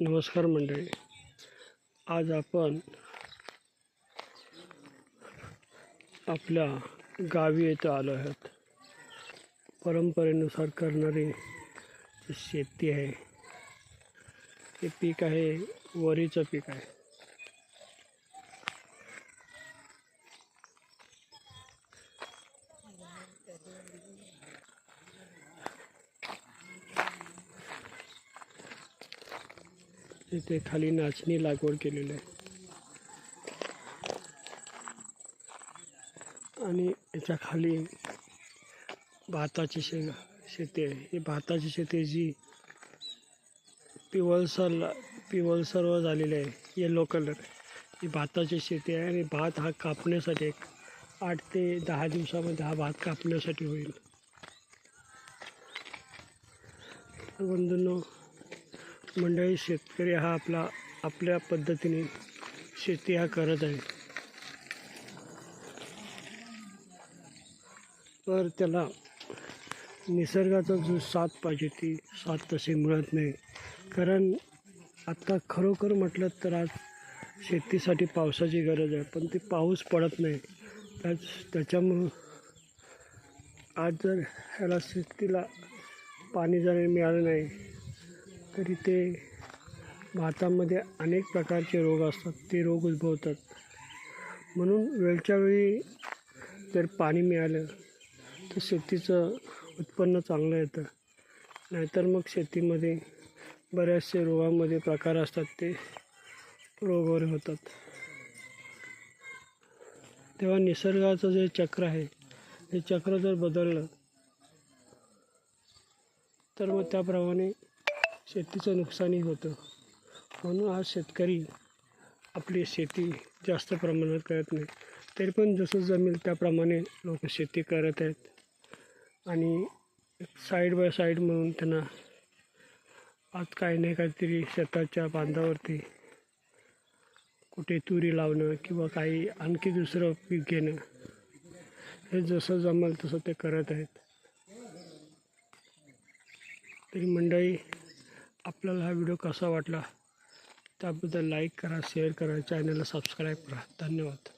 नमस्कार मंडळी. आज आपण आपल्या गावी येथे आलो आहोत. परंपरेनुसार करणारी जी शेती आहे हे पीक आहे वरीचं पीक आहे. इथे खाली नाचणी लागवड केलेली आहे. आणि याच्या खाली भाताची शेंगा शेती आहे. ही भाताची शेती जी पिवळसरला पिवळसर झालेली आहे येलो कलर ही भाताची शेती आहे आणि भात हा कापण्यासाठी एक आठ ते दहा दिवसामध्ये हा भात कापण्यासाठी होईल. तर बंधूंनो मंडळी शेतकरी हा आपला आपल्या पद्धतीने शेती हा करत आहे. तर त्याला निसर्गाचा जो साथ पाहिजे ती साथ तशी मिळत नाही. कारण आत्ता खरोखर म्हटलं तर आज शेतीसाठी पावसाची गरज आहे पण ते पाऊस पडत नाही. त्याच त्याच्यामुळं आज जर ह्याला शेतीला पाणी जर मिळालं नाही तरी ते भातामध्ये अनेक प्रकारचे रोग असतात ते रोग उद्भवतात. म्हणून वेळच्या वेळी जर पाणी मिळालं तर शेतीचं उत्पन्न चांगलं येतं. नाहीतर मग शेतीमध्ये बऱ्याचशे रोगामध्ये प्रकार असतात ते रोग वगैरे होतात. तेव्हा निसर्गाचं जे चक्र आहे हे चक्र जर बदललं तर मग त्याप्रमाणे शेतीचं नुकसानही होतं. म्हणून आज शेतकरी आपली शेती जास्त प्रमाणात करत नाही. तरी पण जसं जमेल त्याप्रमाणे लोक शेती करत आहेत. आणि साईड बाय साईड म्हणून त्यांना आज काही नाही काहीतरी शेताच्या बांधावरती कुठे तुरी लावणं किंवा काही आणखी दुसरं पीक घेणं हे जसं जमेल तसं ते करत आहेत. तरी मंडळी आपल्याला हा व्हिडिओ कसा वाटला त्याबद्दल लाईक करा शेअर करा चॅनलला सबस्क्राईब करा. धन्यवाद.